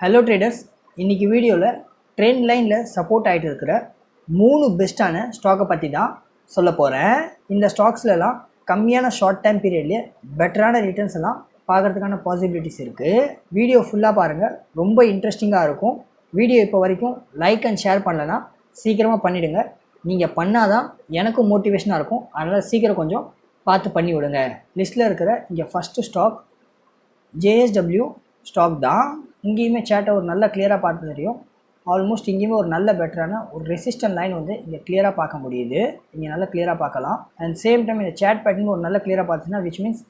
Hello traders இன்றைக்கி வீடியோவில் trend லைனில் சப்போர்ட் ஆகிட்டு இருக்கிற மூணு பெஸ்ட்டான ஸ்டாக்கை பற்றி தான் சொல்ல போகிறேன் இந்த ஸ்டாக்ஸ்லலாம் கம்மியான ஷார்ட் டைம் பீரியட்லேயே பெட்டரான ரிட்டர்ன்ஸ் எல்லாம் பார்க்குறதுக்கான பாசிபிலிட்டிஸ் இருக்குது வீடியோ ஃபுல்லாக பாருங்கள் ரொம்ப இன்ட்ரெஸ்டிங்காக இருக்கும். வீடியோ இப்போ வரைக்கும் லைக் அண்ட் ஷேர் பண்ணலன்னா சீக்கிரமாக பண்ணிவிடுங்க நீங்கள் பண்ணால் தான் எனக்கும் மோட்டிவேஷனாக இருக்கும். அதனால் சீக்கிரம் கொஞ்சம் பார்த்து பண்ணி விடுங்க. லிஸ்ட்டில் இருக்கிற இங்கே ஃபஸ்ட்டு ஸ்டாக் ஜேஎஸ்டபிள்யூ ஸ்டாக் தான். இங்கேயுமே சேட்டை ஒரு நல்ல கிளியராக பார்த்து தெரியும். ஆல்மோஸ்ட் இங்கேயுமே ஒரு நல்ல பெட்டரான ஒரு ரெசிஸ்டன் லைன் வந்து இங்கே கிளியராக பார்க்க முடியுது. இங்கே நல்லா கிளியராக பார்க்கலாம். அண்ட் சேம் டைம் இந்த சேட் பேட்டர்ன் ஒரு நல்ல கிளியராக பார்த்துச்சுன்னா which means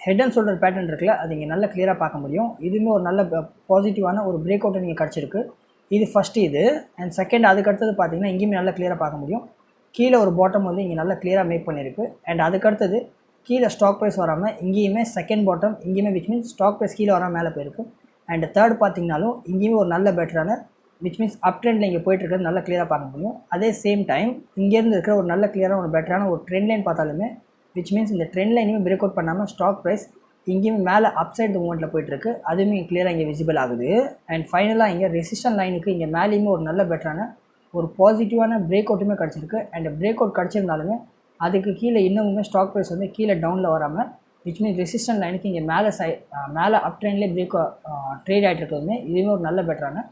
head and shoulder pattern இருக்குல்ல அது இங்கே நல்லா கிளியராக பார்க்க முடியும். இதுவுமே ஒரு நல்ல பாசிட்டிவான ஒரு பிரேக் அவுட் இங்கே கிடச்சிருக்கு. இது ஃபஸ்ட்டு இது. அண்ட் செகண்ட் அதுக்கடுத்தது பார்த்திங்கன்னா பார்த்தீங்கன்னா இங்கேயுமே நல்லா கிளியராக பார்க்க முடியும். கீழே ஒரு பாட்டம் வந்து இங்கே நல்லா கிளியராக மேக் பண்ணியிருக்கு அண்ட் அதுக்கடுத்தது கீழே ஸ்டாக் ப்ரைஸ் வராமல் இங்கேயுமே செகண்ட் பாட்டம் இங்கேயுமே விச் மீன்ஸ் ஸ்டாக் ப்ரைஸ் கீழே வராமல் மேலே போயிருக்கும். அண்ட் தேர்ட் பார்த்தீங்கனாலும் இங்கேயுமே ஒரு நல்ல பெட்டரான விச் மீன்ஸ் அப் ட்ரெண்டில் இங்கே போயிட்டுருக்கிறது நல்லா கிளியராக பார்க்க முடியும். அதே சேம் டைம் இங்கேருந்து இருக்கிற ஒரு நல்ல கிளியரான ஒரு பெட்டரான ஒரு ட்ரெண்ட் லைன் பார்த்தாலுமே விச் மீன்ஸ் இந்த ட்ரெண்ட் லைனையும் பிரேக் அவுட் பண்ணாமல் ஸ்டாக் ப்ரைஸ் இங்கேயுமே மேலே அப் சைடு மூமெண்ட்டில் போயிட்டுருக்கு அதுவுமே கிளியராக இங்கே விசிபிள் ஆகுது. அண்ட் ஃபைனலாக இங்கே ரெசிஸ்டன் லைனுக்கு இங்கே மேலேயுமே ஒரு நல்ல பெட்டரான ஒரு பாசிட்டிவான பிரேக் அவுட்டுமே கிடச்சிருக்கு. அண்ட் பிரேக் அவுட் கிடச்சிருந்தாலுமே அதுக்கு கீழே இன்னமுமே ஸ்டாக் ப்ரைஸ் வந்து கீழே டவுனில் வராமல் விச் மீன் ரெசிஸ்டன்ட் லைனுக்கு இங்கே மேலே சை மேலே அப் ட்ரெண்ட்லேயே பிரேக் ட்ரேட் ஆகிட்டு இருக்கிறதுமே இதுவுமே ஒரு நல்ல பெட்டரான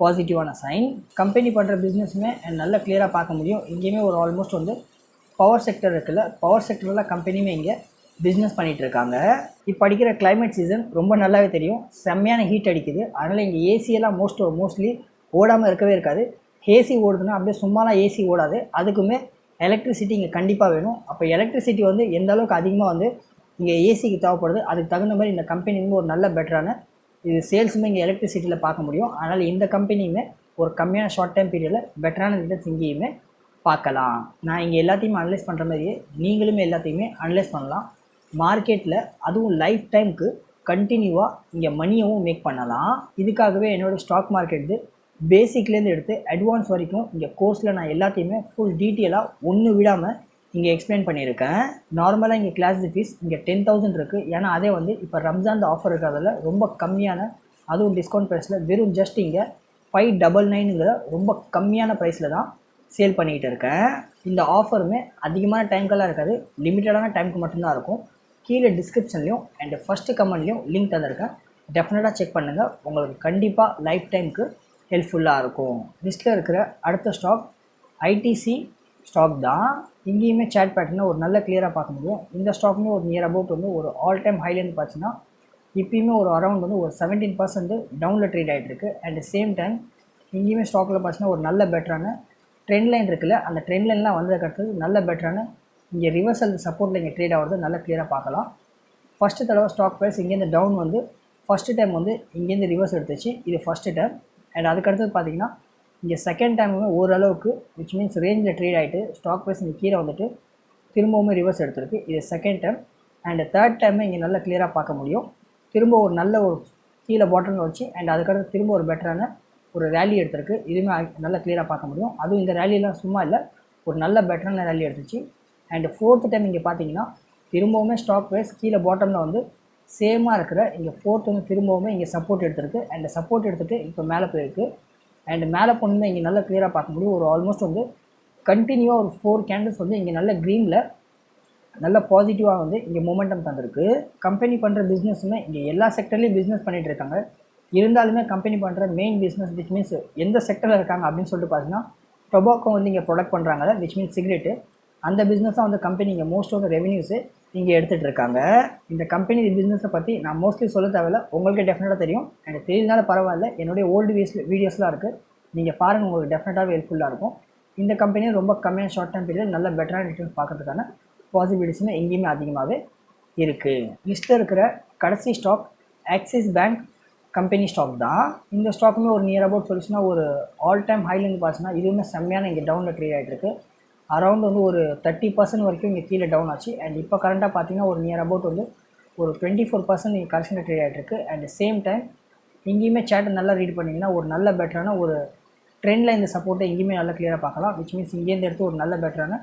பாசிட்டிவான சைன் கம்பெனி பண்ணுற பிஸ்னஸுமே நல்லா கிளியராக பார்க்க முடியும். இங்கேயுமே ஒரு ஆல்மோஸ்ட் வந்து பவர் செக்டர் இருக்குல்ல பவர் செக்டரில் கம்பெனியுமே இங்கே பிஸ்னஸ் பண்ணிகிட்டு இருக்காங்க. இப்போ அடிக்கிற கிளைமேட் சீசன் ரொம்ப நல்லாவே தெரியும். செம்மையான ஹீட் அடிக்குது. அதனால் இங்கே ஏசியெல்லாம் மோஸ்ட் மோஸ்ட்லி ஓடாமல் இருக்கவே இருக்காது. ஏசி ஓடுதுன்னா அப்படியே சும்மாலாம் ஏசி ஓடாது. அதுக்குமே எலக்ட்ரிசிட்டி இங்கே கண்டிப்பாக வேணும். அப்போ எலக்ட்ரிசிட்டி வந்து எந்த அளவுக்கு அதிகமாக வந்து இங்கே ஏசிக்கு தேவைப்படுது அதுக்கு தகுந்த மாதிரி இந்த கம்பெனி வந்து ஒரு நல்ல பெட்டரான இது சேல்ஸுமே இங்கே எலக்ட்ரிசிட்டியில் பார்க்க முடியும். அதனால் இந்த கம்பெனியுமே ஒரு கம்மியான ஷார்ட் டைம் பீரியடில் பெட்டரான ரிட்டர்ன்ஸ் இங்கேயுமே பார்க்கலாம். நான் இங்கே எல்லாத்தையுமே அனலைஸ் பண்ணுற மாதிரியே நீங்களுமே எல்லாத்தையுமே அனலைஸ் பண்ணலாம். மார்க்கெட்டில் அதுவும் லைஃப் டைமுக்கு கண்டினியூவாக இங்கே மணியவும் மேக் பண்ணலாம். இதுக்காகவே என்னோடய ஸ்டாக் மார்க்கெட்டு பேசிக்லேருந்து எடுத்து அட்வான்ஸ் வரைக்கும் இங்கே கோர்ஸில் நான் எல்லாத்தையுமே ஃபுல் டீட்டெயிலாக ஒன்று விடாமல் இங்கே எக்ஸ்பிளைன் பண்ணியிருக்கேன். நார்மலாக இங்கே கிளாஸ் ஃபீஸ் இங்கே டென் தௌசண்ட் இருக்குது ஏன்னா அதே வந்து இப்போ ரம்ஜான் ஆஃபர் இருக்கிறதுல ரொம்ப கம்மியான அதுவும் டிஸ்கவுண்ட் ப்ரைஸில் வெறும் ஜஸ்ட் இங்கே ஃபைவ் டபுள் நைனுங்கிற ரொம்ப கம்மியான ப்ரைஸில் தான் சேல் பண்ணிக்கிட்டு இருக்கேன். இந்த ஆஃபருமே அதிகமான டைம்க்கெல்லாம் இருக்காது. லிமிட்டடான டைமுக்கு மட்டும்தான் இருக்கும். கீழே டிஸ்கிரிப்ஷன்லையும் அண்ட் ஃபஸ்ட்டு கமெண்ட்லேயும் லிங்க் தந்திருக்கேன். டெஃபினட்டாக செக் பண்ணுங்கள் உங்களுக்கு கண்டிப்பாக லைஃப் டைமுக்கு ஹெல்ப்ஃபுல்லாக இருக்கும். லிஸ்ட்டில் இருக்கிற அடுத்த ஸ்டாக் ஐடிசி ஸ்டாக் தான். இங்கேயுமே சேட் பேட்டர்னை ஒரு நல்ல கிளியராக பார்க்க முடியும். இந்த ஸ்டாக்குமே ஒரு நியர் அபவுட் வந்து ஒரு ஆல் டைம் ஹைலேருந்து பார்த்தீங்கன்னா இப்பயுமே ஒரு அரௌண்ட் வந்து ஒரு செவன்டீன் பர்சன்ட் டவுனில் ட்ரேட் ஆகிட்டு இருக்கு. அட் சேம் டைம் இங்கேயுமே ஸ்டாக்கில் பார்த்தீங்கன்னா ஒரு நல்ல பெட்டரான ட்ரெண்ட் லைன் இருக்குல்ல அந்த ட்ரெண்ட் லைன்லாம் வந்ததுக்கு நல்ல பெட்டரான இங்கே ரிவர்சல் சப்போர்ட்டில் இங்கே ட்ரேட் ஆகிறது நல்லா கிளியராக பார்க்கலாம். ஃபஸ்ட்டு தடவை ஸ்டாக் ப்ரைஸ் இங்கேருந்து டவுன் வந்து ஃபஸ்ட்டு டைம் வந்து இங்கேருந்து ரிவர்ஸ் எடுத்துச்சு. இது ஃபஸ்ட்டு டைம் அண்ட் அதுக்கடுத்தது பார்த்தீங்கன்னா இங்கே செகண்ட் டைமுமே ஓரளவுக்கு விச் மீன்ஸ் ரேஞ்சில் ட்ரேட் ஆகிட்டு ஸ்டாக் ப்ரைஸ் இங்கே கீழே வந்துட்டு திரும்பவுமே ரிவர்ஸ் எடுத்திருக்கு. இது செகண்ட் டைம் அண்ட் தேர்ட் டைமே இங்கே நல்லா கிளியராக பார்க்க முடியும். திரும்ப ஒரு நல்ல ஒரு கீழே பாட்டமில் வச்சு அண்ட் அதுக்கடுத்து திரும்ப ஒரு பெட்டரான ஒரு ரேலி எடுத்திருக்கு. இதுவுமே நல்லா கிளியராக பார்க்க முடியும். அதுவும் இந்த ரேலியெலாம் சும்மா இல்லை ஒரு நல்ல பெட்டரான ரேலி எடுத்துச்சு. அண்ட் ஃபோர்த்து டைம் இங்கே பார்த்தீங்கன்னா திரும்பவுமே ஸ்டாக் ப்ரைஸ் கீழே பாட்டமில் வந்து சேமாக இருக்கிற இங்கே ஃபோர்த் வந்து திரும்பவுமே இங்கே சப்போர்ட் எடுத்திருக்கு. அண்ட் சப்போர்ட் எடுத்துகிட்டு இப்போ மேலே போயிருக்கு. அண்ட் மேலே போனது இங்கே நல்லா கிளியராக பார்க்க முடியும். ஒரு ஆல்மோஸ்ட் வந்து கண்டினியூவாக ஒரு ஃபோர் கேண்டில்ஸ் வந்து இங்கே நல்ல க்ரீனில் நல்ல பாசிட்டிவாக வந்து இங்கே மொமெண்டம் தந்திருக்கு. கம்பெனி பண்ணுற பிஸ்னஸுமே இங்கே எல்லா செக்டர்லேயும் பிஸ்னஸ் பண்ணிகிட்டு இருக்காங்க. இருந்தாலுமே கம்பெனி பண்ணுற மெயின் பிஸ்னஸ் விச் மீன்ஸ் எந்த செக்டரில் இருக்காங்க அப்படின்னு சொல்லிட்டு பார்த்தீங்கன்னா டொபாக்கோ வந்து இங்கே ப்ரொடக்ட் பண்ணுறாங்கல்ல விச் மீன்ஸ் சிகரெட்டு அந்த பிஸ்னஸாக வந்து கம்பெனி இங்கே மோஸ்ட் ஆஃப் ரெவன்யூஸு இங்கே எடுத்துகிட்டு இருக்காங்க இந்த கம்பெனி பிஸ்னஸை பற்றி நான் மோஸ்ட்லி சொல்ல தேவையில்ல. உங்களுக்கு டெஃபினட்டாக தெரியும். எனக்கு தெரியலனால பரவாயில்ல. என்னுடைய ஓல்டு வீஸ் வீடியோஸ்லாம் இருக்குது நீங்கள் பாருங்கள் உங்களுக்கு டெஃபினட்டாகவே ஹெல்ப்ஃபுல்லாக இருக்கும். இந்த கம்பெனியும் ரொம்ப கம்மியான ஷார்ட் டைம் பீரியட் நல்ல பெட்டரான ரிட்டர்ன்ஸ் பார்க்கறதுக்கான பாசிபிலிட்டிஸ்னு எங்கேயுமே அதிகமாகவே இருக்குது லிஸ்ட்டில் இருக்கிற கடைசி stock Axis bank company stock தான். இந்த ஸ்டாக்குமே ஒரு நியர் அபவுட் சொல்லிச்சுன்னா ஒரு ஆல் டைம் ஹைலேருந்து பார்த்தீங்கன்னா இதுவுமே செம்மையான இங்கே டவுனில் க்ரியேட் ஆகிட்டு இருக்கு அரௌண்ட் வந்து ஒரு தேர்ட்டி பர்சன்ட் வரைக்கும் இங்கே கீழே டவுன் ஆச்சு. அண்ட் இப்போ கரண்ட்டாக பார்த்தீங்கன்னா ஒரு நியர் அபவுட் வந்து ஒரு டுவெண்ட்டி ஃபோர் பர்சன்ட் இங்கே கரெக்ஷனில் ட்ரேட் ஆகிட்டு அண்ட் சேம் டைம் இங்கேயுமே சேட்டை நல்லா ரீட் பண்ணிங்கன்னா ஒரு நல்ல பெட்டரான ஒரு ட்ரெண்டில் இந்த சப்போர்ட்டை எங்கேயுமே நல்லா கிளியராக பார்க்கலாம். விச் மீன்ஸ் இங்கேருந்து எடுத்து ஒரு நல்ல பெட்டரான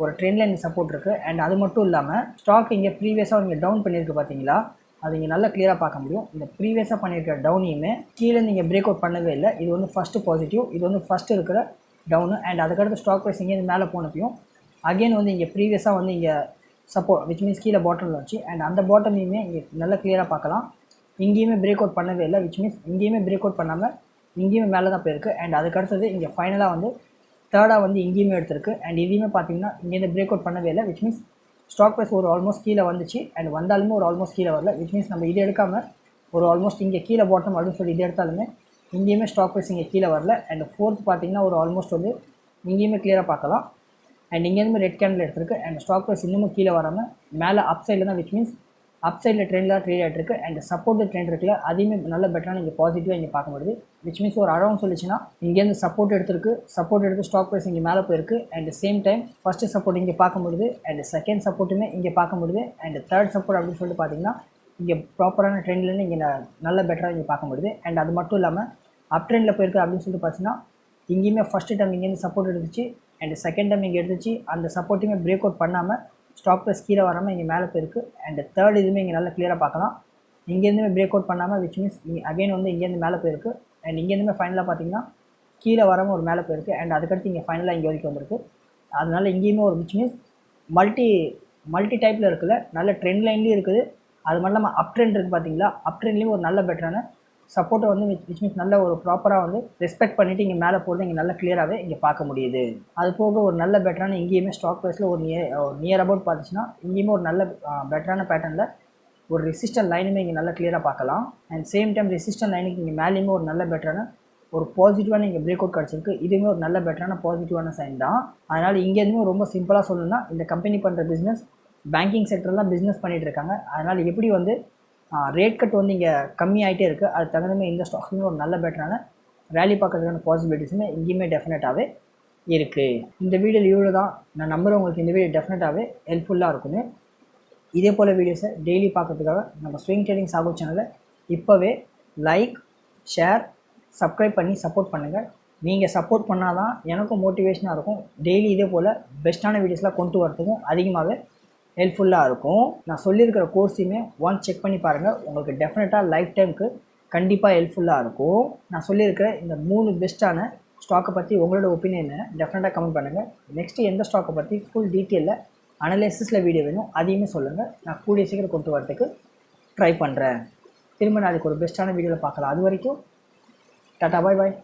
ஒரு ட்ரெண்டில் இந்த சப்போர்ட் இருக்குது அண்ட் அது மட்டும் இல்லாமல் ஸ்டாக் இங்கே ப்ரீவியஸாக இங்கே டவுன் பண்ணியிருக்கு பார்த்தீங்களா அது இங்கே நல்லா கிளியராக பார்க்க முடியும். இந்த ப்ரீவியஸாக பண்ணியிருக்கிற டவுனையுமே கீழே நீங்கள் பிரேக் அவுட் பண்ணவே இல்லை. இது வந்து ஃபஸ்ட்டு பாசிட்டிவ் இது வந்து ஃபஸ்ட்டு இருக்கிற டவுனு அண்ட் அதுக்கடுத்து ஸ்டாக் ப்ரைஸ் இங்கேருந்து மேலே போனப்பையும் அகைன் வந்து இங்கே ப்ரீவியஸாக வந்து இங்கே சப்போர்ட் விச் மீன்ஸ் கீழே பாட்டமில் வச்சு அண்ட் அந்த பாட்டமையுமே இங்கே நல்லா கிளியராக பார்க்கலாம். இங்கேயுமே பிரேக் அவுட் பண்ணவே இல்லை விச் மீன்ஸ் இங்கேயுமே பிரேக் அவுட் பண்ணாமல் இங்கேயுமே மேலே தான் போயிருக்கு. அண்ட் அதுக்கடுத்தது இங்கே ஃபைனலாக வந்து தேர்டாக வந்து இங்கேயுமே எடுத்திருக்கு. அண்ட் இதையுமே பார்த்தீங்கன்னா இங்கேருந்து பிரேக் அவுட் பண்ணவே இல்லை விச் மீன்ஸ் ஸ்டாக் ப்ரைஸ் ஒரு ஆல்மோஸ்ட் கீழே வந்துச்சு. அண்ட் வந்தாலுமே ஒரு ஆல்மோஸ்ட் கீழே வரல விச் மீன்ஸ் நம்ம இது எடுக்காமல் ஒரு ஆல்மோஸ்ட் இங்கே கீழே பாட்டம் அப்படின்னு சொல்லி இது எடுத்தாலுமே இங்கேயுமே ஸ்டாக் ப்ரைஸ் இங்கே கீழே வரல. அண்ட் ஃபோர்த் பார்த்தீங்கன்னா ஒரு ஆல்மோஸ்ட் வந்து இங்கேயுமே கிளியராக பார்க்கலாம். அண்ட் இங்கேருந்து ரெட் கேண்டில் எடுத்திருக்கு. அண்ட் ஸ்டாக் ப்ரைஸ் இன்னமும் கீழே வராமல் மேலே அப் சைடில் தான் விச் மீன்ஸ் அப் சைடில் ட்ரெண்டில் ட்ரேட் ஆகிட்டு இருக்கு. அண்ட் சப்போர்ட் ட்ரெண்ட் இருக்குல்ல அதையுமே நல்ல பெட்டரான இங்கே பாசிட்டிவாக இங்கே பார்க்க முடியுது. விச் மீன்ஸ் ஒரு அரௌண்ட் சொல்லிச்சுன்னா இங்கேருந்து சப்போர்ட் எடுத்திருக்கு. சப்போர்ட் எடுத்து ஸ்டாக் ப்ரைஸ் இங்கே மேலே போயிருக்கு. And same time first support இங்கே பார்க்க முடியுது. அண்ட் செகண்ட் சப்போர்ட்டுமே இங்கே பார்க்க முடியுது. அண்ட் தேர்ட் சப்போர்ட் அப்படின்னு சொல்லிட்டு பார்த்தீங்கன்னா இங்கே ப்ராப்பரான ட்ரெண்ட்லேருந்து இங்கே நல்ல பெட்டராக இங்கே பார்க்க முடியுது. அண்ட் அது மட்டும் இல்லாமல் அப் ட்ரெண்டில் போயிருக்கு அப்படின்னு சொல்லிட்டு பார்த்தீங்கன்னா இங்கேயுமே ஃபஸ்ட்டு டைம் இங்கேருந்து சப்போர்ட் எடுத்துச்சு. அண்ட் செகண்ட் டைம் இங்கே எடுத்துச்சு. அந்த சப்போர்ட்டுமே பிரேக் அவுட் பண்ணாமல் ஸ்டாக் ப்ரைஸ் கீழே வராமல் இங்கே மேலே போயிருக்கு. அண்ட் தேர்ட் இதுவுமே இங்கே நல்லா கிளியராக பார்க்கலாம். இங்கேருந்துமே பிரேக் அவுட் பண்ணாமல் விச் மீன்ஸ் அகைன் வந்து இங்கேருந்து மேலே போயிருக்கு. அண்ட் இங்கேருந்துமே ஃபைனலாக பார்த்தீங்கன்னா கீழே வராமல் ஒரு மேலே போயிருக்கு. அண்ட் அதுக்கடுத்து இங்கே ஃபைனலாக இங்கே வரைக்கும் வந்திருக்கு. அதனால் இங்கேயுமே ஒரு விச் மீன்ஸ் மல்டி மல்டி டைப்பில் இருக்குல்ல நல்ல ட்ரெண்ட் லைன்லேயும் இருக்குது. அது மட்டும் இல்லாமல் அப் ட்ரெண்ட் இருக்குது பார்த்தீங்களா அப் ட்ரெண்ட்லேயும் ஒரு நல்ல பெட்டரான சப்போர்ட்டை வந்து விச் மீன்ஸ் நல்ல ஒரு ப்ராப்பராக வந்து ரெஸ்பெக்ட் பண்ணிவிட்டு இங்கே மேலே போகிறது இங்கே நல்ல கிளியராகவே இங்கே பார்க்க முடியுது. அது போக ஒரு நல்ல பெட்டரான இங்கேயுமே ஸ்டாக் ப்ரைஸில் ஒரு நியர் ஒரு நியர் அபவுட் பார்த்துச்சுன்னா இங்கேயுமே ஒரு நல்ல பெட்டரான பேட்டர்னில் ஒரு ரெசிஸ்டன்ட் லைனுமே இங்கே நல்லா கிளியராக பார்க்கலாம். அண்ட் சேம் டைம் ரெசிஸ்டன்ட் லைனுக்கு இங்கே மேலேயுமே ஒரு நல்ல பெட்டரான ஒரு பாசிட்டிவான இங்கே பிரேக் அவுட் கிடச்சிருக்கு. இதுவுமே ஒரு நல்ல பெட்டரான பாசிட்டிவான சைன் தான். அதனால் இங்கேருந்துமே ரொம்ப சிம்பிளாக சொல்லணும்னா இந்த கம்பெனி பண்ணுற பிஸ்னஸ் பேங்கிங் செக்டர்லாம் பிஸ்னஸ் பண்ணிகிட்டு இருக்காங்க. அதனால் எப்படி வந்து ரேட் கட் வந்து இங்கே கம்மியாகிட்டே இருக்குது அது தகுந்தமே இந்த ஸ்டாக்ஸுமே ஒரு நல்ல பெட்டரான ரேலி பார்க்கறதுக்கான பாசிபிலிட்டிஸுமே இங்கேயுமே டெஃபினட்டாகவே இருக்குது இந்த வீடியோ இவ்வளோ தான். நான் நம்புகிறேன் உங்களுக்கு இந்த வீடியோ டெஃபினட்டாகவே ஹெல்ப்ஃபுல்லாக இருக்குன்னு இதே போல் வீடியோஸை டெய்லி பார்க்கறதுக்காக நம்ம ஸ்விங் ட்ரேடிங் சாகு சேனலை இப்போவே லைக் ஷேர் சப்ஸ்கிரைப் பண்ணி சப்போர்ட் பண்ணுங்கள் நீங்கள் சப்போர்ட் பண்ணால் தான் எனக்கும் மோட்டிவேஷனாக இருக்கும். டெய்லி இதே போல் பெஸ்ட்டான வீடியோஸ்லாம் கொண்டு வரதுக்கும் அதிகமாகவே ஹெல்ப்ஃபுல்லாக இருக்கும். நான் சொல்லியிருக்கிற கோர்ஸையுமே ஒன்ஸ் செக் பண்ணி பாருங்கள் உங்களுக்கு டெஃபினட்டாக லைஃப் டைமுக்கு கண்டிப்பாக ஹெல்ப்ஃபுல்லாக இருக்கும். நான் சொல்லியிருக்கிற இந்த மூணு பெஸ்ட்டான ஸ்டாக்கை பற்றி உங்களோட ஒப்பீனியனை டெஃபினட்டாக கமெண்ட் பண்ணுங்கள் நெக்ஸ்ட்டு எந்த ஸ்டாக்கை பற்றி ஃபுல் டீட்டெயிலில் அனலைசிஸில் வீடியோ வேணும் அதையுமே சொல்லுங்கள் நான் கூடிய சீக்கிரம் கொண்டு வரதுக்கு ட்ரை பண்ணுறேன் திரும்ப நாளைக்கு ஒரு பெஸ்ட்டான வீடியோவில் பார்க்கலாம். அது வரைக்கும் டாட்டா பாய் பாய்